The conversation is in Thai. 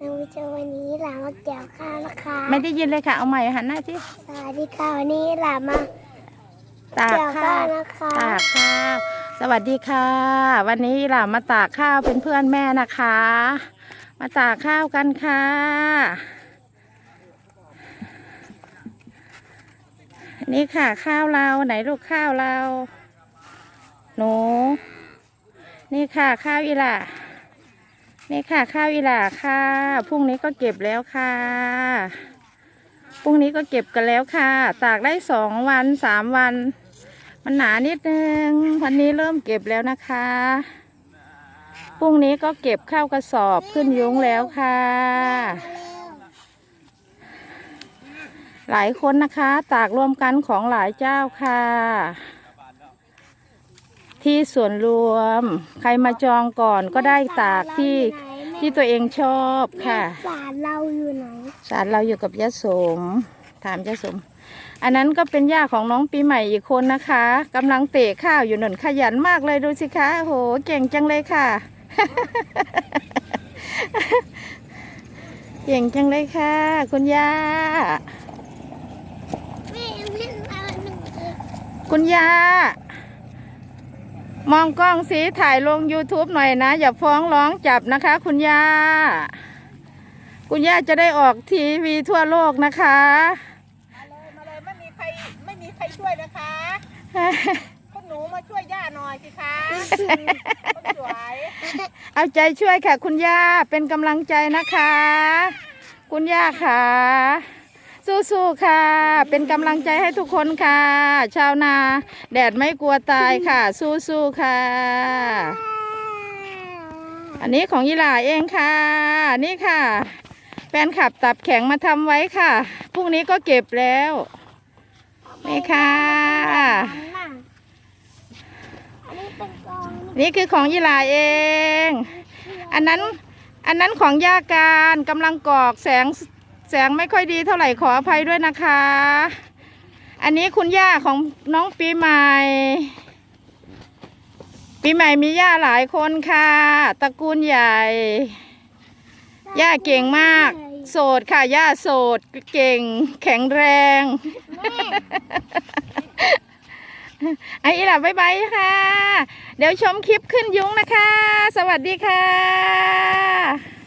ในวิดีโอวันนี้หลามาเกี่ยวข้าวนะคะไม่ได้ยินเลยค่ะ เอาใหม่หันหน้าสิสวัสดีค่ะวันนี้หลามาตากเกี่ยวข้าข้าววนะคะตากข้าวสวัสดีค่ะ วันนี้เรามาตากข้าวเป็นเพื่อนแม่นะคะ มาตากข้าวกันค่ะ นี่ค่ะข้าวเราไหนลูกข้าวเรา หนู นี่ค่ะข้าวอีหล่า นี่ค่ะ ข้าวอีหล่าค่ะพรุ่งนี้ก็เก็บแล้วค่ะพรุ่งนี้ก็เก็บกันแล้วค่ะ ตากได้สองวันสามวัน มันหนานิดนึงวันนี้เริ่มเก็บแล้วนะคะพรุ่งนี้ก็เก็บข้าวกระสอบขึ้นยุ้งแล้วค่ะ หลายคนนะคะ ตากรวมกันของหลายเจ้าค่ะ ที่ส่วนรวม ใครมาจองก่อนก็ได้ตากที่ที่ตัวเองชอบค่ะสารเราอยู่ไหนสารเราอยู่กับยะสม ถามยะสม อันนั้นก็เป็นย่าของน้องปีใหม่อีกคนนะคะกำลังเตะข้าวอยู่หนุนขยันมากเลยดูสิคะโหเก่งจังเลยค่ะ เก่งจังเลยค่ะ คุณย่าแม่ไม่เอาหนูคุณย่า มองกล้องสีถ่ายลง YouTube หน่อยนะ อย่าฟ้องร้องจับนะคะ คุณย่า คุณย่าจะได้ออกทีวีทั่วโลกนะคะ มาเลยมาเลยไม่มีใครไม่มีใครช่วยนะคะคุณหนูมาช่วยย่าหน่อยสิคะคนสวยเอาใจช่วยค่ะ คุณย่าเป็นกำลังใจนะคะ คุณย่าค่ะ สู้ๆค่ะ เป็นกำลังใจให้ทุกคนค่ะ ชาวนา แดดไม่กลัวตายค่ะ สู้ๆค่ะ อันนี้ของยีหลาเองค่ะ นี่ค่ะแฟนขับตับแข็งมาทำไว้ค่ะพรุ่งนี้ก็เก็บแล้วนี่ค่ะ นี่เป็นของนี่คือของยีหลาเอง อันนั้นอันนั้นของย่าการกำลังกอกแสง แสงไม่ค่อยดีเท่าไหร่ขออภัยด้วยนะคะ อันนี้คุณย่าของน้องปีใหม่ ปีใหม่มีย่าหลายคนค่ะ ตระกูลใหญ่ ย่าเก่งมาก โสดค่ะ ย่าโสดเก่ง แข็งแรง ไอ้หล่ะบ๊ายบายค่ะ เดี๋ยวชมคลิปขึ้นยุ้งนะคะ สวัสดีค่ะ